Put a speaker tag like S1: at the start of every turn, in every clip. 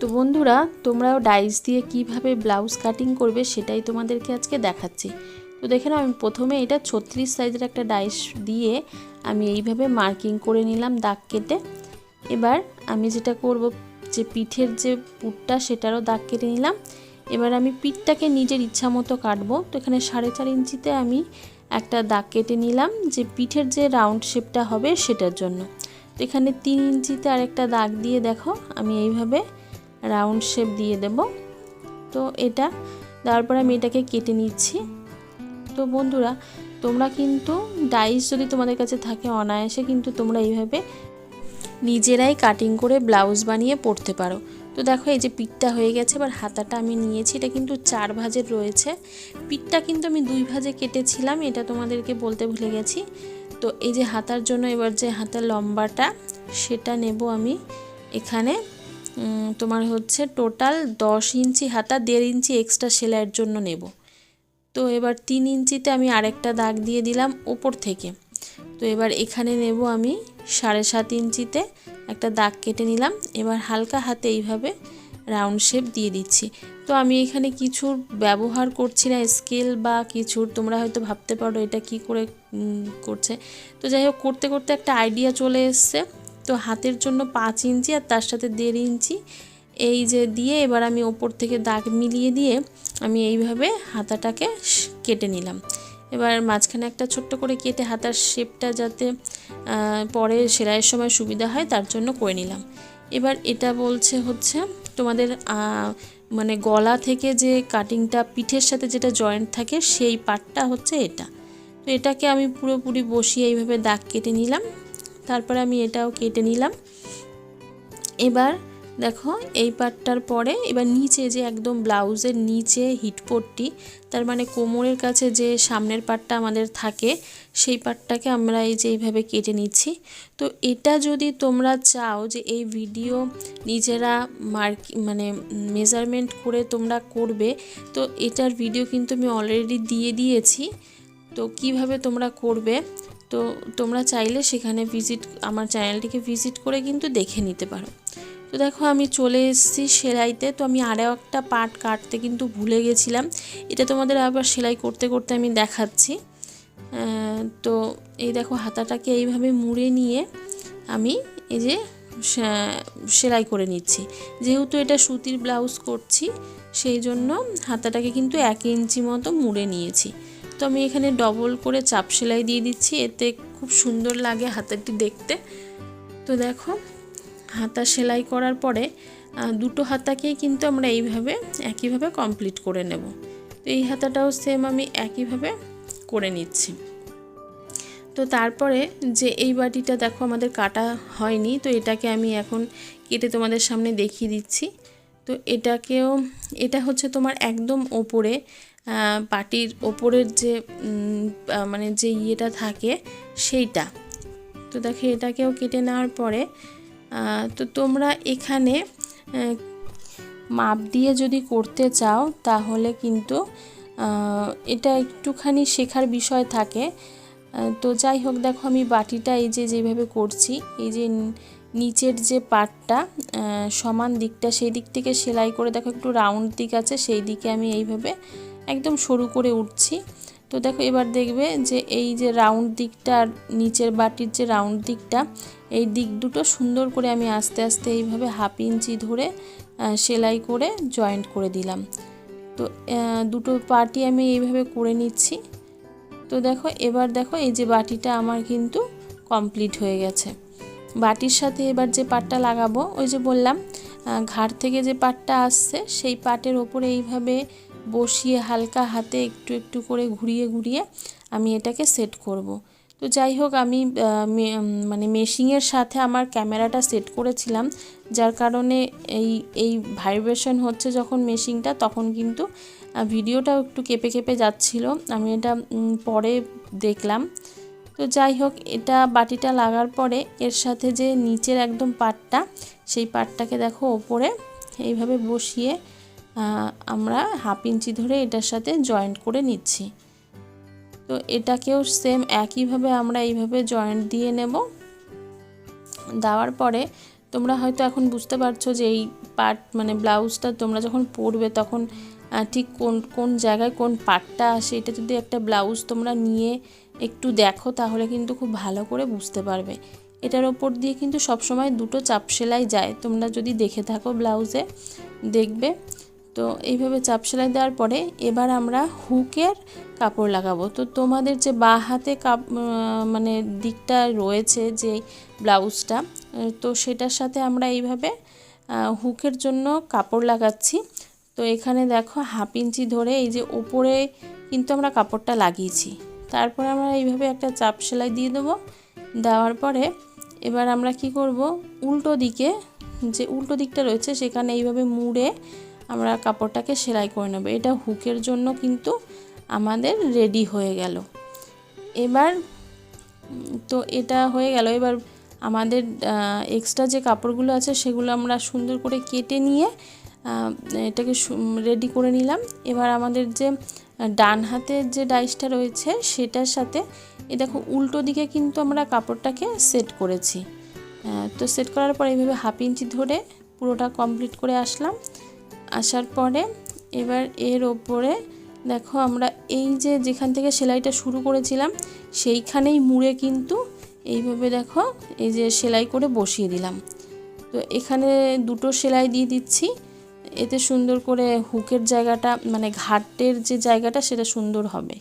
S1: তো বন্ধুরা, তোমরাও ডাইস দিয়ে কীভাবে ব্লাউজ কাটিং করবে সেটাই তোমাদেরকে আজকে দেখাচ্ছি। তো দেখে নাও, আমি প্রথমে এটা ছত্রিশ সাইজের একটা ডাইস দিয়ে আমি এইভাবে মার্কিং করে নিলাম দাগ কেটে। এবার আমি যেটা করব, যে পিঠের যে পুটটা সেটারও দাগ কেটে নিলাম। এবার আমি পিঠটাকে নিজের ইচ্ছা মতো কাটবো। তো এখানে সাড়ে চার ইঞ্চিতে আমি একটা দাগ কেটে নিলাম, যে পিঠের যে রাউন্ড শেপটা হবে সেটার জন্য। তো এখানে তিন ইঞ্চিতে আরেকটা দাগ দিয়ে দেখো, আমি এইভাবে রাউন্ড শেপ দিয়ে দেব। তো এটা দেওয়ার পরে আমি এটাকে কেটে নিচ্ছি। তো বন্ধুরা, তোমরা কিন্তু ডাইস যদি তোমাদের কাছে থাকে অনায়াসে কিন্তু তোমরা এইভাবে নিজেরাই কাটিং করে ব্লাউজ বানিয়ে পরতে পারো। তো দেখো এই যে পিঠটা হয়ে গেছে, এবার হাতাটা আমি নিয়েছি। এটা কিন্তু চার ভাজের রয়েছে। পিঠটা কিন্তু আমি দুই ভাজে কেটেছিলাম, এটা তোমাদেরকে বলতে ভুলে গেছি। তো এই যে হাতার জন্য এবার যে হাতার লম্বাটা, সেটা নেব আমি এখানে। তোমার হচ্ছে টোটাল দশ ইঞ্চি হাতা, দেড় ইঞ্চি এক্সট্রা সেলাইয়ের জন্য নেব। তো এবার তিন ইঞ্চিতে আমি আরেকটা দাগ দিয়ে দিলাম ওপর থেকে। তো এবার এখানে নেব আমি সাড়ে সাত ইঞ্চিতে একটা দাগ কেটে নিলাম। এবার হালকা হাতে এইভাবে রাউন্ড শেপ দিয়ে দিচ্ছি। তো আমি এখানে কিছুর ব্যবহার করছি না স্কেল বা কিছুর তোমরা হয়তো ভাবতে পারো এটা কি করে করছে। তো যাই হোক, করতে করতে একটা আইডিয়া চলে এসছে। তো হাতের জন্য পাঁচ ইঞ্চি আর তার সাথে দেড় ইঞ্চি। এই যে দিয়ে এবার আমি ওপর থেকে দাগ মিলিয়ে দিয়ে আমি এইভাবে হাতাটাকে কেটে নিলাম। এবার মাঝখানে একটা ছোট্ট করে কেটে হাতার শেপটা যাতে পরে সেলাইয়ের সময় সুবিধা হয় তার জন্য করে নিলাম। এবার এটা বলছে হচ্ছে তোমাদের মানে গলা থেকে যে কাটিংটা পিঠের সাথে যেটা জয়েন্ট থাকে সেই পার্টটা হচ্ছে এটা। তো এটাকে আমি পুরোপুরি বসিয়ে এইভাবে দাগ কেটে নিলাম। তারপরে আমি এটাও কেটে নিলাম। এবার দেখো এই পাটটার পরে এবার নিচে যে একদম ব্লাউজের নিচে হিটপট্টি তার মানে কোমরের কাছে যে সামনের পাটটা আমাদের থাকে, সেই পাটটাকে আমরা এই যে এইভাবে কেটে নিচ্ছি। তো এটা যদি তোমরা চাও যে এই ভিডিও নিজেরা মার্ক মানে মেজারমেন্ট করে তোমরা করবে, তো এটার ভিডিও কিন্তু আমি অলরেডি দিয়ে দিয়েছি। তো কীভাবে তোমরা করবে তো তোমরা চাইলে সেখানে ভিজিট আমার চ্যানেলটিকে ভিজিট করে কিন্তু দেখে নিতে পারো। তো দেখো আমি চলে এসেছি সেলাইতে, তো আমি আরও একটা পার্ট কাটতে কিন্তু ভুলে গেছিলাম। এটা তোমাদের আবার সেলাই করতে করতে আমি দেখাচ্ছি। তো এই দেখো হাতাটাকে এইভাবে মুড়ে নিয়ে আমি এই যে সেলাই করে নিচ্ছি। যেহেতু এটা সুতির ব্লাউজ করছি, সেই জন্য হাতাটাকে কিন্তু এক ইঞ্চি মতো মুড়ে নিয়েছি। তো আমি এখানে ডবল করে চাপ সেলাই দিয়ে দিচ্ছি। এতে খুব সুন্দর লাগে হাতাটি দেখতে। তো দেখো, হাতা সেলাই করার পরে দুটো হাতাকেই কিন্তু আমরা এইভাবে, একইভাবে কমপ্লিট করে নেব। তো এই হাতাটাও সেম আমি একইভাবে করে নিচ্ছি। তো তারপরে যে এই বাটিটা দেখো আমাদের কাটা হয়নি, তো এটাকে আমি এখন কেটে তোমাদের সামনে দেখিয়ে দিচ্ছি। তো এটাকেও, এটা হচ্ছে তোমার একদম ওপরে পাটির ওপরের যে মানে যে ইয়েটা থাকে সেইটা। তো দেখো, এটাকেও কেটে নেওয়ার পরে তো তোমরা এখানে মাপ দিয়ে যদি করতে চাও, তাহলে কিন্তু এটা একটুখানি শেখার বিষয় থাকে। তো যাই হোক, দেখো, আমি বাটিটা এই যে যেভাবে করছি, এই যে নিচের যে পাটটা সমান দিকটা, সেই দিক থেকে সেলাই করে, দেখো, একটু রাউন্ড দিক আছে, সেই দিকে আমি এইভাবে একদম সরু করে উঠছি। তো দেখো এবার দেখবে যে এই যে রাউন্ড দিকটা আর নিচের বাটির যে রাউন্ড দিকটা, এই দিক দুটো সুন্দর করে আমি আস্তে আস্তে এইভাবে হাফ ইঞ্চি ধরে সেলাই করে জয়েন্ট করে দিলাম। তো দুটো পাটি আমি এইভাবে করে নিচ্ছি। তো দেখো এবার দেখো এই যে বাটিটা আমার কিন্তু কমপ্লিট হয়ে গেছে। বাটির সাথে এবার যে পাটটা লাগাবো, ওই যে বললাম ঘাট থেকে যে পাটটা আসছে, সেই পাটের ওপরে এইভাবে বসিয়ে হালকা হাতে একটু একটু করে ঘুরিয়ে ঘুরিয়ে আমি এটাকে সেট করব। তো যাই হোক আমি মানে মেশিংয়ের সাথে আমার ক্যামেরাটা সেট করেছিলাম, যার কারণে এই এই ভাইব্রেশন হচ্ছে যখন মেশিনটা তখন কিন্তু ভিডিওটাও একটু কেঁপে কেঁপে যাচ্ছিল আমি এটা পরে দেখলাম তো যাই হোক, এটা বাটিটা লাগার পরে এর সাথে যে নিচের একদম পাটটা, সেই পাটটাকে দেখো ওপরে, এইভাবে বসিয়ে আমরা হাফ ইঞ্চি ধরে এটার সাথে জয়েন্ট করে নিচ্ছি। তো এটাকেও সেম একইভাবে আমরা এইভাবে জয়েন্ট দিয়ে নেব। দেওয়ার পরে তোমরা হয়তো এখন বুঝতে পারছ যে এই পার্ট মানে ব্লাউজটা তোমরা যখন পরবে তখন ঠিক কোন কোন জায়গায় কোন পার্টটা আসে, এটা যদি একটা ব্লাউজ তোমরা নিয়ে একটু দেখো তাহলে কিন্তু খুব ভালো করে বুঝতে পারবে। এটার ওপর দিয়ে কিন্তু সবসময় দুটো চাপ সেলাই যায়। তোমরা যদি দেখে থাকো ব্লাউজে, দেখবে তো এইভাবে চাপ সেলাই দেওয়ার পরে এবার আমরা হুকের কাপড় লাগাবো। তো তোমাদের যে বা হাতে কাপ মানে দিকটা রয়েছে যে ব্লাউজটা তো সেটার সাথে আমরা এইভাবে হুকের জন্য কাপড় লাগাচ্ছি। তো এখানে দেখো হাফ ইঞ্চি ধরে এই যে ওপরে কিন্তু আমরা কাপড়টা লাগিয়েছি। তারপরে আমরা এইভাবে একটা চাপ সেলাই দিয়ে দেবো। দেওয়ার পরে এবার আমরা কি করব, উল্টো দিকে যে উল্টো দিকটা রয়েছে সেখানে এইভাবে মুড়ে আমরা কাপড়টাকে সেলাই করে নেব। এটা হুকের জন্য কিন্তু আমাদের রেডি হয়ে গেল। এবার, তো এটা হয়ে গেল। এবার আমাদের এক্সট্রা যে কাপড়গুলো আছে সেগুলো আমরা সুন্দর করে কেটে নিয়ে এটাকে রেডি করে নিলাম। এবার আমাদের যে ডান হাতের যে ডাইসটা রয়েছে সেটার সাথে, এই দেখো উল্টো দিকে কিন্তু আমরা কাপড়টাকে সেট করেছি। তো সেট করার পর এইভাবে হাফ ইঞ্চি ধরে পুরোটা কমপ্লিট করে আসলাম। আসার পরে এবার এর ওপরে দেখো আমরা এই যে যেখান থেকে সেলাইটা শুরু করেছিলাম, সেইখানেই মুড়ে কিন্তু এইভাবে দেখো এই যে সেলাই করে বসিয়ে দিলাম। তো এখানে দুটো সেলাই দিয়ে দিচ্ছি। এতে সুন্দর করে হুকের জায়গাটা মানে ঘাটের যে জায়গাটা সেটা সুন্দর হবে।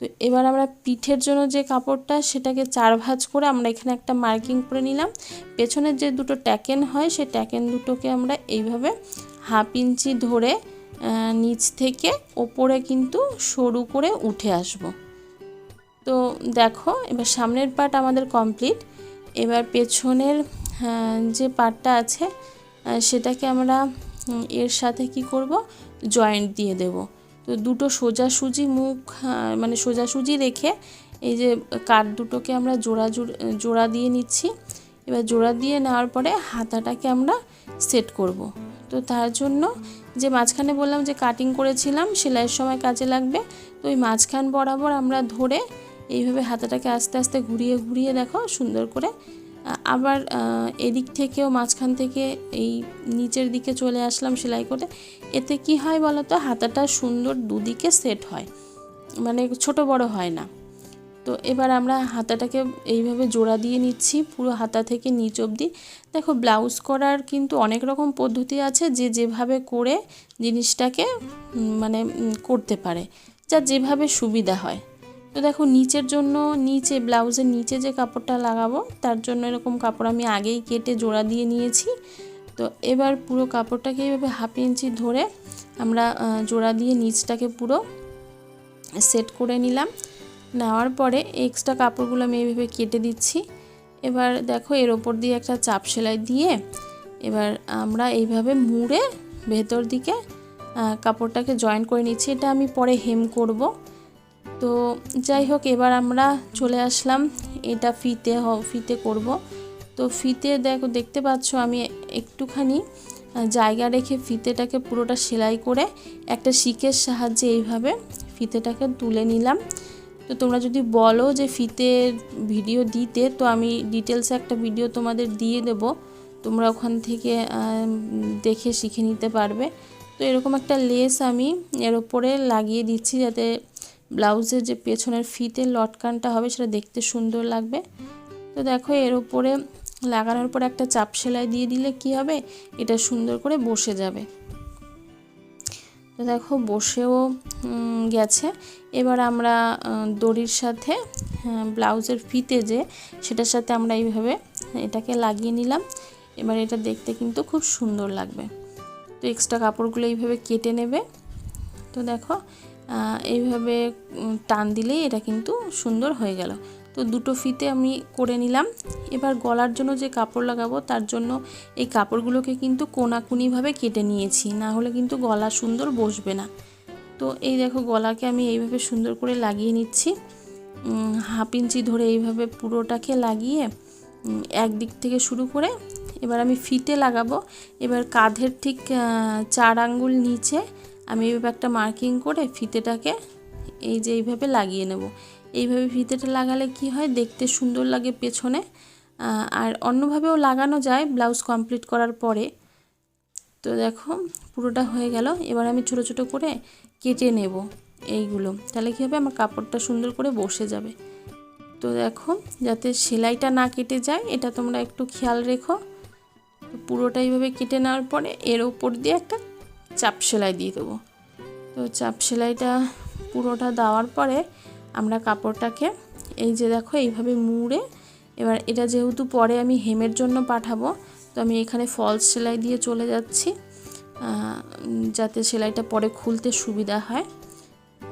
S1: তো এবার আমরা পিঠের জন্য যে কাপড়টা সেটাকে চার ভাঁজ করে আমরা এখানে একটা মার্কিং করে নিলাম। পেছনের যে দুটো ট্যাকেন হয়, সেই ট্যাকেন দুটোকে আমরা এইভাবে হাফ ইঞ্চি ধরে নিচ থেকে ওপরে কিন্তু সরু করে উঠে আসব। তো দেখো, এবার সামনের পার্ট আমাদের কমপ্লিট এবার পেছনের যে পার্টটা আছে সেটাকে আমরা এর সাথে কি করব? জয়েন্ট দিয়ে দেব। তো দুটো সোজাসুজি মুখ মানে সোজাসুজি রেখে এই যে কাঠ দুটোকে আমরা জোড়া- জোড়া দিয়ে নিচ্ছি। এবার জোড়া দিয়ে নেওয়ার পরে হাতাটাকে আমরা সেট করব। তো তার জন্য যে মাঝখানে বললাম যে কাটিং করেছিলাম, সেলাইয়ের সময় কাজে লাগবে। তো ওই মাঝখান বরাবর আমরা ধরে এইভাবে হাতাটাকে আস্তে আস্তে ঘুরিয়ে ঘুরিয়ে দেখো, সুন্দর করে। আবার এদিক থেকেও মাঝখান থেকে এই নিচের দিকে চলে আসলাম সেলাই করে। এতে কি হয় বলো তো হাতাটা সুন্দর দুদিকে সেট হয়। মানে ছোট বড় হয় না। তো এবার আমরা হাতাটাকে এইভাবে জোড়া দিয়ে নিচ্ছি, পুরো হাতা থেকে নিচ অবধি। দেখো, ব্লাউজ করার কিন্তু অনেক রকম পদ্ধতি আছে যে যেভাবে করে জিনিসটাকে মানে করতে পারে, যা যেভাবে সুবিধা হয়। তো দেখো, নিচের জন্য নিচে, ব্লাউজের নিচে যে কাপড়টা লাগাবো, তার জন্য এরকম কাপড় আমি আগেই কেটে জোড়া দিয়ে নিয়েছি। তো এবার পুরো কাপড়টাকে এইভাবে হাফ ইঞ্চি ধরে আমরা জোড়া দিয়ে নিচটাকে পুরো সেট করে নিলাম। নেওয়ার পরে এক্সট্রা কাপড়গুলো আমি এইভাবে কেটে দিচ্ছি। এবার দেখো এর ওপর দিয়ে একটা চাপ সেলাই দিয়ে এবার আমরা এইভাবে মুড়ে ভেতর দিকে কাপড়টাকে জয়েন করে নিচ্ছি। এটা আমি পরে হেম করব। তো যাই হোক, এবার আমরা চলে আসলাম। এটা ফিতে ফিতে করব। তো ফিতে দেখো, দেখতে পাচ্ছ আমি একটুখানি জায়গা রেখে ফিতেটাকে পুরোটা সেলাই করে একটা শিকের সাহায্যে এইভাবে ফিতেটাকে তুলে নিলাম। তো তোমরা যদি বলো যে ফিতের ভিডিও দিতে, তো আমি ডিটেলসে একটা ভিডিও তোমাদের দিয়ে দেব। তোমরা ওখান থেকে দেখে শিখে নিতে পারবে। তো এরকম একটা লেস আমি এর ওপরে লাগিয়ে দিচ্ছি যাতে ব্লাউজের যে পেছনের ফিতে লটকানটা হবে সেটা দেখতে সুন্দর লাগবে। তো দেখো এর ওপরে লাগানোর পর একটা চাপ সেলাই দিয়ে দিলে কি হবে? এটা সুন্দর করে বসে যাবে। তো দেখো বসেও গেছে। এবার আমরা দড়ির সাথে হ্যাঁ, ব্লাউজের ফিতে যে সেটার সাথে আমরা এইভাবে এটাকে লাগিয়ে নিলাম। এবার এটা দেখতে কিন্তু খুব সুন্দর লাগবে। তো এক্সট্রা কাপড়গুলো এইভাবে কেটে নেবে। তো দেখো এইভাবে টান দিলেই এটা কিন্তু সুন্দর হয়ে গেল। তো দুটো ফিতে আমি করে নিলাম। এবার গলার জন্য যে কাপড় লাগাবো তার জন্য এই কাপড়গুলোকে কিন্তু কোনাকুনিভাবে কেটে নিয়েছি। না হলে কিন্তু গলা সুন্দর বসবে না। তো এই দেখো গলাকে আমি এইভাবে সুন্দর করে লাগিয়ে নিচ্ছি। হাফ ইঞ্চি ধরে এইভাবে পুরোটাকে লাগিয়ে উম, এক দিক থেকে শুরু করে এবার আমি ফিতে লাগাবো। এবার কাঁধের ঠিক চার আঙ্গুল নিচে আমি এইভাবে একটা মার্কিং করে ফিতেটাকে এই যে এইভাবে লাগিয়ে নেব। এইভাবে ফিতেটা লাগালে কি হয়? দেখতে সুন্দর লাগে পেছনে। আর অন্যভাবেও লাগানো যায় ব্লাউজ কমপ্লিট করার পরে। তো দেখো, পুরোটা হয়ে গেল। এবার আমি ছোট ছোট করে কেটে নেব এইগুলো। তাহলে কী হবে? আমার কাপড়টা সুন্দর করে বসে যাবে। তো দেখো, যাতে সেলাইটা না কেটে যায়, এটা তোমরা একটু খেয়াল রেখো। পুরোটা এইভাবে কেটে নেওয়ার পরে এর ওপর দিয়ে একটা চাপ সেলাই দিয়ে দেবো। তো চাপ সেলাইটা পুরোটা দেওয়ার পরে আমরা কাপড়টাকে, এই যে দেখো এইভাবে মুড়ে, এবার এটা যেহেতু পরে আমি হেমের জন্য পাঠাবো, তো আমি এখানে ফলস সেলাই দিয়ে চলে যাচ্ছি যাতে সেলাইটা পরে খুলতে সুবিধা হয়।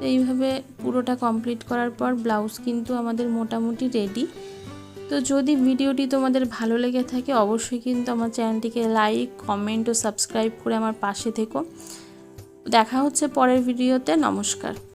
S1: এইভাবে পুরোটা কমপ্লিট করার পর ব্লাউজ কিন্তু আমাদের মোটামুটি রেডি তো যদি ভিডিওটি তোমাদের ভালো লেগে থাকে, অবশ্যই কিন্তু আমার চ্যানেলটিকে লাইক কমেন্ট ও সাবস্ক্রাইব করে আমার পাশে থেকো। দেখা হচ্ছে পরের ভিডিওতে, নমস্কার।